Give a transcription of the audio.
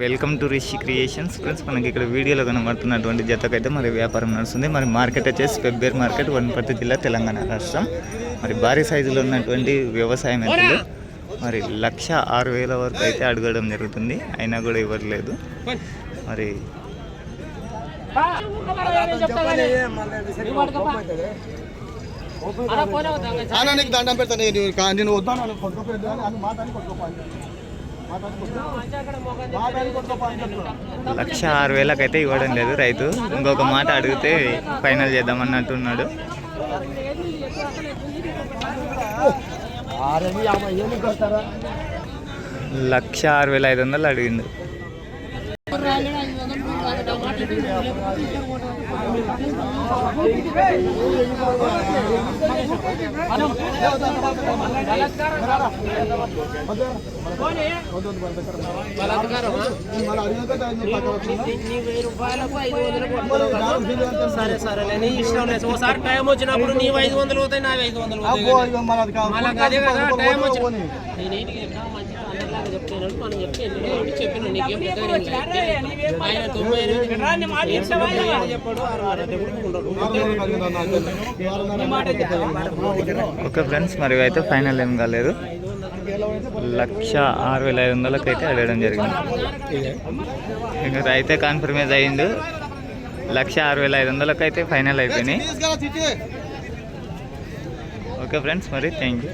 Welcome to Rishi creations. Friends మనకి ఇక్కడ వీడియోలో కనబడుతున్నటువంటి జతకైతే మరి వ్యాపారం నడుస్తుంది. మరి మార్కెట్ వచ్చేసి పెబ్బేర్ మార్కెట్ వనపర్తి జిల్లా తెలంగాణ రాష్ట్రం. మరి భారీ సైజులో ఉన్నటువంటి వ్యవసాయం అయితే మరి లక్ష ఆరు వేల వరకు అయితే అడగడం జరుగుతుంది. అయినా కూడా ఇవ్వట్లేదు మరి అన్న నీకు దండం పెడతాను. నేను నేను వద్దాను అని అని అని కొట్టుకోపోయి. అని లక్ష ఆరు వేలకైతే ఇవ్వడం లేదు రైతు. ఇంకొక మాట అడిగితే ఫైనల్ చేద్దాం అన్నట్టున్నాడు. లక్ష ఆరు వేల ఐదు వందలు అడిగిండు. సరే సరే నీ ఇష్టం లేదు ఒకసారి టైం వచ్చినప్పుడు నీవు ఐదు వందలు పోతాయి నావి ఐదు వందలు మళ్ళీ అది కాదు. టైం వచ్చి. నేను చెప్పినా మంచిగా అందరిలాగా చెప్తున్నాడు మనం చెప్పి ఎందుకంటే చెప్పిన నీకేం. ఆయన తొంభై చెప్పాడు ఓకే ఫ్రెండ్స్ మరి అయితే ఫైనల్ ఏం కాలేదు. లక్ష ఆరు వేల ఐదు వందలకి అయితే అడగడం జరిగింది. ఇంకా రైతే కాన్ఫర్మేజ్ అయ్యిండు. లక్ష ఆరు వేల ఐదు వందలకి అయితే ఫైనల్ అయిపోయినాయి. ఓకే ఫ్రెండ్స్ మరి థ్యాంక్ యూ.